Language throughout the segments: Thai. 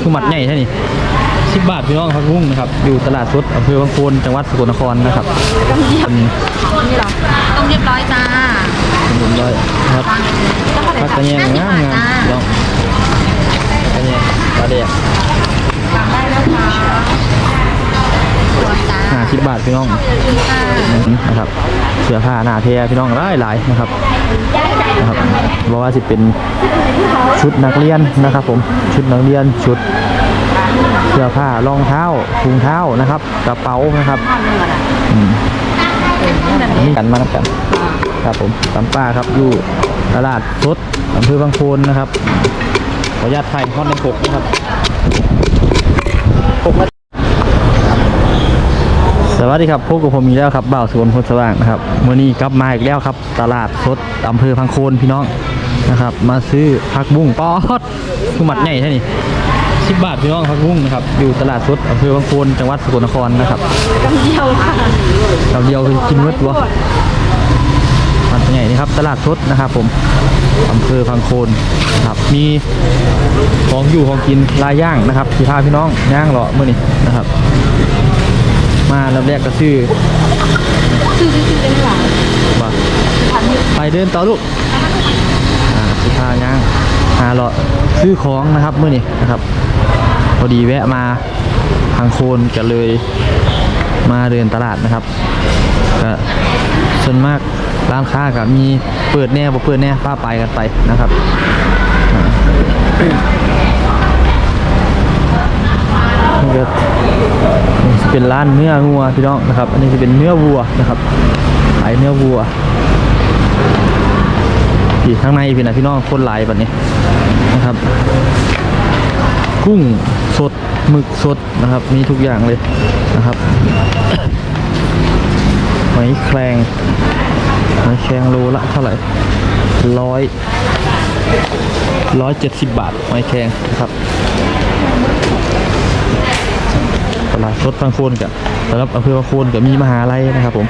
คือหมัดใหญ่ใช่นี่สิบบาทพี่น้องครับกุ้งนะครับ อยู่ตลาดสดอำเภอบางโคนจังหวัดสกลนครนะครับเป็นนี่เหรอต้องเรียบร้อยจ้าขนมร้อยนะครับพักกระเนียงงามงามพี่น้องพักกระเนียงปลาแดกสั่งได้แล้วค่ะตัวจ้า ห้าสิบบาทพี่น้องนะครับเสื้อผ้าหน้าเทียพี่น้องหลายหลายๆนะครับนะครับบอกว่าสิเป็นชุดนักเรียนนะครับ ผมชุดนักเรียนชุดเสื้อผ้ารองเท้าถุงเท้านะครับ กระเป๋านะครับนี่กันมาแล้วกันครับผมตำป้าครับอยู่ตลาดสดอำเภอบางโคนนะครับขออนุญาตถ่ายฮอตในปกนะครับปกมา สวัสดีครับพบกับผมอีกแล้วครับบ่าวสวนพลสว่างนะครับวันนี้กลับมาอีกแล้วครับ ตลาดสดอำเภอพังโคนพี่น้องนะครับ มาซื้อผักบุ้งปอดคือหมัดใหญ่ใช่นี่สิบบาทพี่น้องผักบุ้งนะครับอยู่ตลาดสดอำเภอพังโคนจังหวัดสกลนครนะครับกำเดียวค่ะเราเดียวคือกินเมืดวะมันเป็นไงนี่ครับตลาดสดนะครับผมอำเภอพังโคนนะครับมีของอยู่ของกินลายย่างนะครับที่พาพี่น้องย่างเลาะมื่อนี้นะครับ มาลำแรกก็ซื้อชื่อชื่อชื่อได้ไหมล่ะมาไปเดินต่อลูกอ่าที่พาย่างหาเลาะซื้อของนะครับมื่อนี้นะครับพอดีแวะมาพังโคนกันเลยมาเดินตลาดนะครับก็ส่วนมากร้านค้ากับมีเปิดแน่บ่เปิดแน่ป้าไปกันไปนะครับอ่านี่ก็ เป็นร้านเนื้องัวพี่น้องนะครับ อันนี้จะเป็นเนื้อวัวนะครับขายเนื้อวัวพี่ข้างในพี่นะพี่น้องคนหลายแบบนี้นะครับ กุ้งสดหมึกสดนะครับ มีทุกอย่างเลยนะครับหอยแครงหอยแครงโลละเท่าไหร่ร้อยร้อยเจ็ดสิบบาทหอยแครงนะครับ ลาดสดบางโคนกับสำหรับอำเภอบางโคนกับมีมหาลัยนะครับผม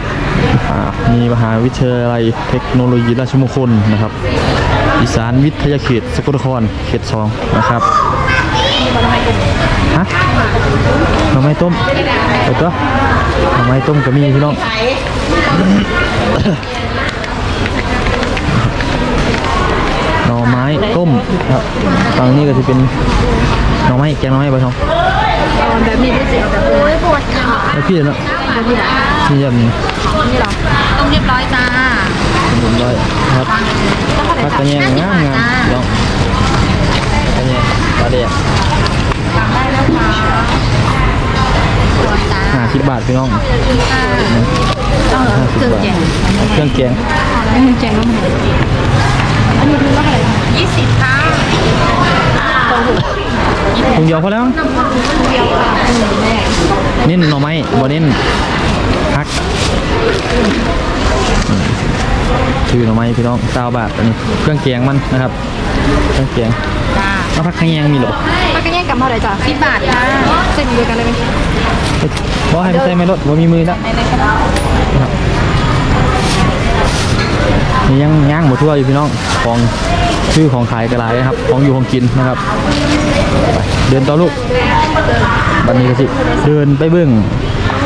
มีมหาวิทยาลัยเทคโนโลยีราชมงคลนะครับอีสานวิทยาเขตสกลนครเขตสองนะครับฮะหน่อไม้ต้มเดี๋ยวตัวหน่อไม้ต้มก็มีพี่น้องหน่อไม้ต้มครับฝั่งนี้ก็จะเป็นหน่อไม้แกงหน่อไม้ใบทอง อาแบบนี้ด้วยสิเอาแบบนี้ปวดขาแล้วพี่เนาะแบบนี้เหรอพี่ยำนี่นี่เหรอต้องเรียบร้อยจ้าผมร้อยครับพักกระเนียงงามงามพี่น้องพักกระเนียงปลาแดกสั่งได้แล้วค่ะตัวจ้าห้าสิบบาทพี่น้องค่ะต้องเหรอห้าสิเคบรื่องบาทแกงเครื่องแกงเครื่องแกงต้องไหนอันนี้คือว่าอะไรยี่สิบค่ะ ถุงเดียวพอแล้วเดียวค่ะแม่เน้นหน่อไม้บ่เน้นพักอืมชื่อหน่อไม้พี่น้องเก้าบาทอันนี้ เครื่องแกงมันนะครับ เครื่องแกงจ้าเอาผักขยงมีเหรอถ้ากันแย่งกับเท่าไหร่จ้ะสิบบาทค่ะเส้นเดียวกันเลยไหมเอ้ยบ่ให้มันใส่ไม่ลดบ่มีมือแล้วในในครับนะครับนี่ยังย่างหมดทั่วอยู่พี่น้องของ ชื่อของขายกระไรนะครับ ของอยู่ของกินนะครับ เดินต่อลูกบันนี้ก็สิเดินไปเบื้อง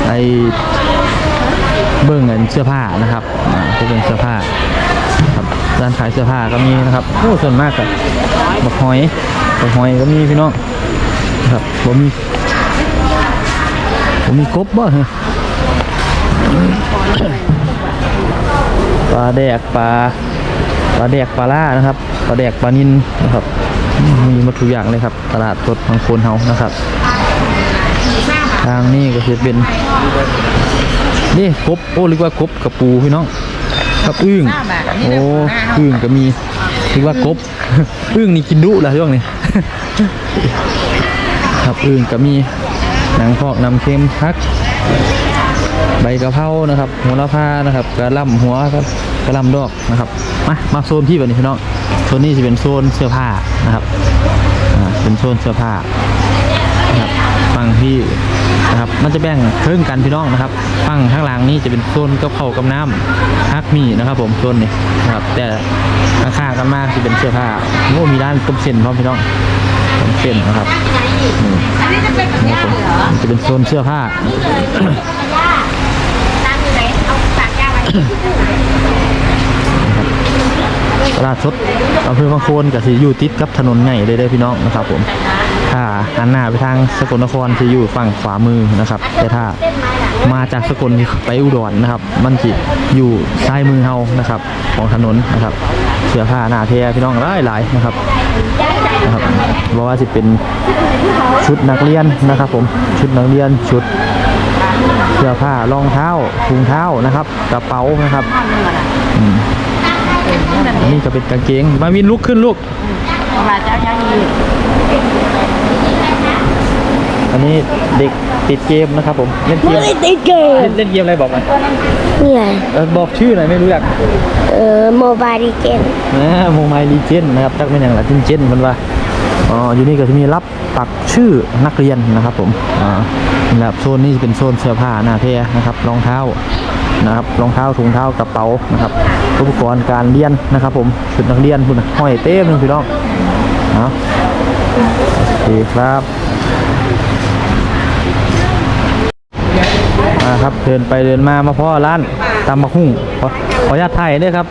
ไอเบื้องเงินเสื้อผ้านะครับอ่าไปเบื้องเสื้อผ้าครับร้านขายเสื้อผ้าก็มีนะครับโอ้ส่วนมากกับบักหอยบักหอยก็มีพี่น้องครับบ่มีบ่มีกบบ่เหรอปลาแดกปลาาแดกปลาล่านะครับปลาแดกปลานินนะครับ มีมดทุกอย่างเลยครับ ตลาดสดบางโคนเฮานะครับ ทางนี้ก็คือเป็นนี่กบโอ้เรียกว่ากบกับปูพี่น้องกับอึ้งโอ้อึ้งก็มีเรียกว่ากบอึ้งนี่กินดุละช่วงนี้ครับอึ้งก็มีหนังพอกนำเค็มพัก ใบกะเพรานะครับหัวละพานะครับกระลำหัวครับกระลำดอกนะครับมามาโซนพี่แบบนี้พี่น้องโซนนี้จะเป็นโซนเสื้อผ้านะครับเป็นโซนเสื้อผ้านะครับฝั่งที่นะครับมันจะแบ่งครึ่งกันพี่น้องนะครับฝั่งข้างหลังนี้จะเป็นโซนกับเขากับน้ำฮักมีนะครับ ผมโซนนี้นะครับ แต่ข้างๆกันมากจะเป็นเสื้อผ้าโอ้มีร้านต้มเส้นพร้อมพี่น้องเส้นนะครับนี่จะเป็นโซนเสื้อผ้า ย่าตั้งอยู่ไหนเอา ตากย่าไว้ตลาดสดอำเภอบางโคนกับสีอยู่ติดกับถนนใหญ่เลยได้พี่น้องนะครับผมถ้าหันหน้าไปทางสกลนครจะอยู่ฝั่งขวามือนะครับ แต่ถ้ามาจากสกลไปอุดรนะครับ มันจะอยู่ซ้ายมือเฮานะครับ ของถนนนะครับ เสื้อผ้าหน้าเทียพี่น้องหลายหลายๆนะครับนะครับบอกว่าจะเป็นชุดนักเรียนนะครับ ผมชุดนักเรียนชุด สื้อผ้ารองเท้าถุงเท้านะครับกระเป๋านะครับอืมอันนี้ก็เป็นกางเกงมาวินลุกขึ้นลูกมาเจ้าย่าอีกอันนี้เด็กติดเกมนะครับผมเล่นเกมไม่ติดเกมเล่นเล่นเกมอะไรบอกมาเนี่ยเออบอกชื่อหน่อยไม่รู้จักเออโมบายดีเกมนะโมไมลีเจนนะครับจักเป็นอย่างไรจินเจนมันว่า อ๋ออยู่นี่ก็จะมีรับปักชื่อนักเรียนนะครับผมอ่านะครับโซนนี้เป็นโซนเสื้อผ้าหน้าเพนะครับรองเท้านะครับรองเท้าถุงเท้ากระเป๋านะครับอุปกรณ์การเรียนนะครับ ผมชุดนักเรียนคุณห้อยเต้มเลยพี่น้องเอาโอเคครับมาครับเดินไปเดินมามาพ่อร้านตำบักหุ่งขอขอนุญาตถ่ายด้วยครับ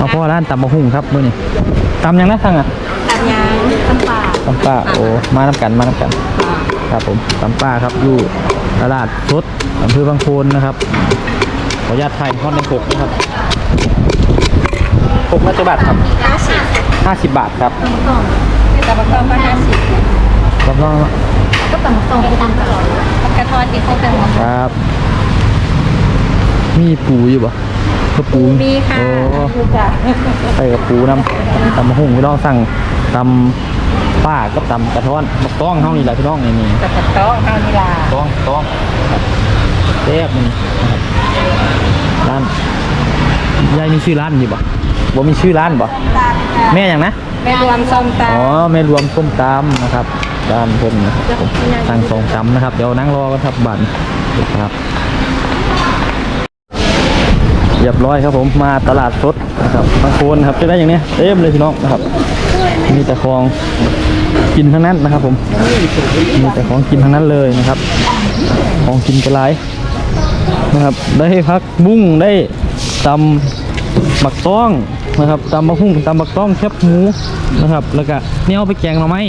มาพ่อร้านตำบักหุ่งครับมื้อนี้ตำยังนะทั้งอะตัดยาง ตำป่าตำป้าโอ้มาน้ำกันมาน้ำกัน ครับผมตำป้าครับอยู่ตลาดสดอำเภอบางโพนนะครับ ขออนุญาตถ่ายทอดในปกนะครับปกละจะบาทครับห้าสิบห้าสิบบาทครับแต่บะกองก็ห้าสิบรับรองก็ตำตรงไปตามตลอดกระทอดที่เขาเป็นหมดครับ มีปูอยู่ปะกระปูมีค่ะโอ้ดูจ้ะใส่กระปูน้ำตำมะหุ่งพี่น้องสั่ง ตำป้ากับตำกระท้อนบักต้องเท่านี้แหละพี่น้องนี่นี่แต่กระโต๊ะเอานี่ล่ะต้องต้องแซ่บมันนะครับร้านยายมีชื่อร้านอยู่ปะบ่มีชื่อร้านปะแม่อย่างนะแม่รวมส้มตอ๋อแม่รวมส้มตำนะครับร้านเพิ่นนะครับผมสั่งสองตำนะครับเดี๋ยวนั่งรอกันครับบันครับ เรียบร้อยครับผมมาตลาดสดนะครับบางโคนครับจะได้อย่างเนี้ยเต็มเลยพี่น้องนะครับ มีแต่ของกินทั้งนั้นนะครับ ผม มีแต่ของกินทั้งนั้นเลยนะครับ ของกินกระไรนะครับ ได้พักบุ้งได้ตำบักต้องนะครับตำบักหุ่งตำบักต้องแคบหมูนะครับ แล้วก็เนี่ยเอาไปแกงหน่อไม้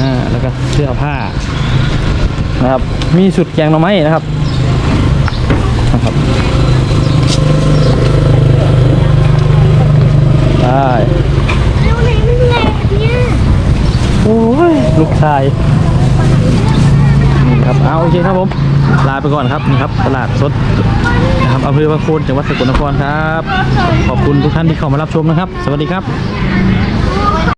อ่าแล้วก็เสื้อผ้านะครับ มีสุดแกงหน่อไม้นะครับนะครับได้ เอาไหนมันแหลกเนี่ย โอ้ ใช่นี่ครับเอาโอเคครับผม ลาไปก่อนครับนี่ครับตลาดสดนะครับอำเภอพระโคนจังหวัดสกลนครครับ ขอบคุณทุกท่านที่เข้ามารับชมนะครับ สวัสดีครับ